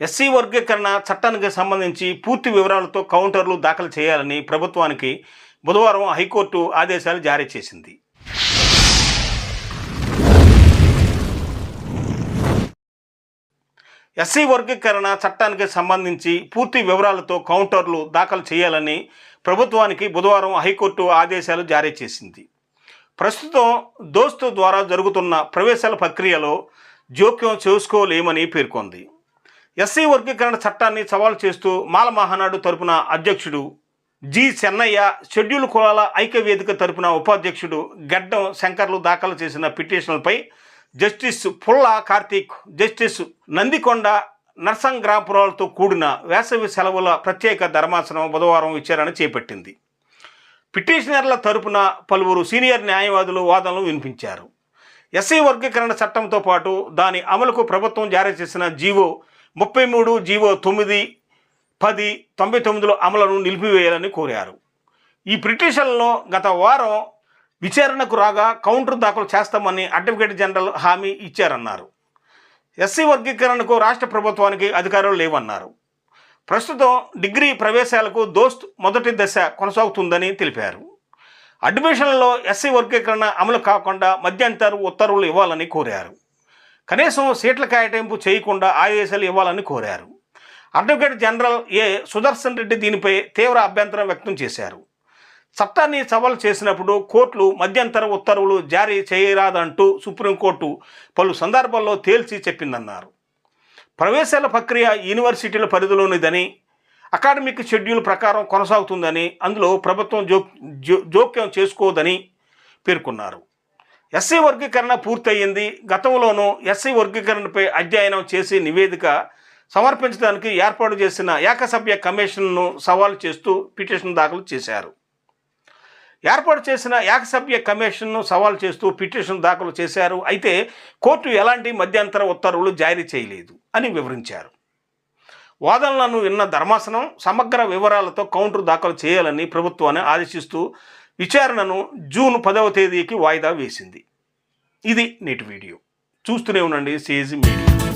SC వర్గీకరణ చట్టానికి సంబంధించి పూర్తి వివరాలతో కౌంటర్లు దాఖలు చేయాలని ప్రభుత్వానికి బుధవారం హైకోర్టు ఆదేశాలు జారీ చేసింది. ఎస్సీ వర్గీకరణ చట్టానికి సంబంధించి పూర్తి వివరాలతో కౌంటర్లు దాఖలు చేయాలని ప్రభుత్వానికి బుధవారం హైకోర్టు ఆదేశాలు జారీ చేసింది. ప్రస్తుతం దోస్తు ద్వారా జరుగుతున్న ప్రవేశాల ప్రక్రియలో జోక్యం చేసుకోలేమని పేర్కొంది. ఎస్సీ వర్గీకరణ చట్టాన్ని సవాల్ చేస్తూ మాల మహానాడు తరపున అధ్యక్షుడు జి చెన్నయ్య షెడ్యూల్ కులాల ఐక్య వేదిక తరపున ఉపాధ్యక్షుడు గడ్డం శంకర్లు దాఖలు చేసిన పిటిషన్లపై జస్టిస్ పుల్ల కార్తీక్ జస్టిస్ నందికొండ నర్సంగ్రాపురాలతో కూడిన వేసవి సెలవుల ప్రత్యేక ధర్మాసనం బుధవారం విచారణ చేపట్టింది. పిటిషనర్ల తరపున పలువురు సీనియర్ న్యాయవాదులు వాదనలు వినిపించారు. ఎస్సీ వర్గీకరణ చట్టంతో పాటు దాని అమలుకు ప్రభుత్వం జారీ చేసిన జీవో ముప్పై మూడు జీవో తొమ్మిది పది తొంభై తొమ్మిదిలో అమలును నిలిపివేయాలని కోరారు. ఈ పిటిషన్లో గత వారం విచారణకు రాగా కౌంటర్ దాఖలు చేస్తామని అడ్వకేట్ జనరల్ హామీ ఇచ్చారన్నారు. ఎస్సీ వర్గీకరణకు రాష్ట్ర ప్రభుత్వానికి అధికారులు లేవన్నారు. ప్రస్తుతం డిగ్రీ ప్రవేశాలకు దోస్త్ మొదటి దశ కొనసాగుతుందని తెలిపారు. అడ్మిషన్లలో ఎస్సీ వర్గీకరణ అమలు కాకుండా మధ్యంతర ఉత్తర్వులు ఇవ్వాలని కోరారు. కనీసం సీట్ల కేటాయింపు చేయకుండా ఆదేశాలు ఇవ్వాలని కోరారు. Advocate general A Sudarshan Reddy దీనిపై తీవ్ర అభ్యంతరం వ్యక్తం చేశారు. చట్టాన్ని సవాల్ చేసినప్పుడు కోర్టులు మధ్యంతర ఉత్తర్వులు జారీ చేయరాదంటూ సుప్రీంకోర్టు పలు సందర్భాల్లో తేల్చి చెప్పిందన్నారు. ప్రవేశాల ప్రక్రియ యూనివర్సిటీల పరిధిలోనిదని అకాడమిక్ షెడ్యూల్ ప్రకారం కొనసాగుతుందని అందులో ప్రభుత్వం జో జోక్యం చేసుకోదని పేర్కొన్నారు. ఎస్సీ వర్గీకరణ పూర్తయింది. గతంలోనూ ఎస్సీ వర్గీకరణపై అధ్యయనం చేసి నివేదిక సమర్పించడానికి ఏర్పాటు చేసిన ఏకసభ్య కమిషన్ను సవాల్ చేస్తూ పిటిషన్ దాఖలు చేశారు. ఏర్పాటు చేసిన ఏకసభ్య కమిషన్ను సవాల్ చేస్తూ పిటిషన్ దాఖలు చేశారు. అయితే కోర్టు ఎలాంటి మధ్యంతర ఉత్తర్వులు జారీ చేయలేదు అని వివరించారు. వాదనలను విన్న ధర్మాసనం సమగ్ర వివరాలతో కౌంటర్ దాఖలు చేయాలని ప్రభుత్వాన్ని ఆదేశిస్తూ విచారణను జూన్ పదవ తేదీకి వాయిదా వేసింది. ఇది నేటి వీడియో. చూస్తూనే ఉండండి సిఏజీ మీడియా.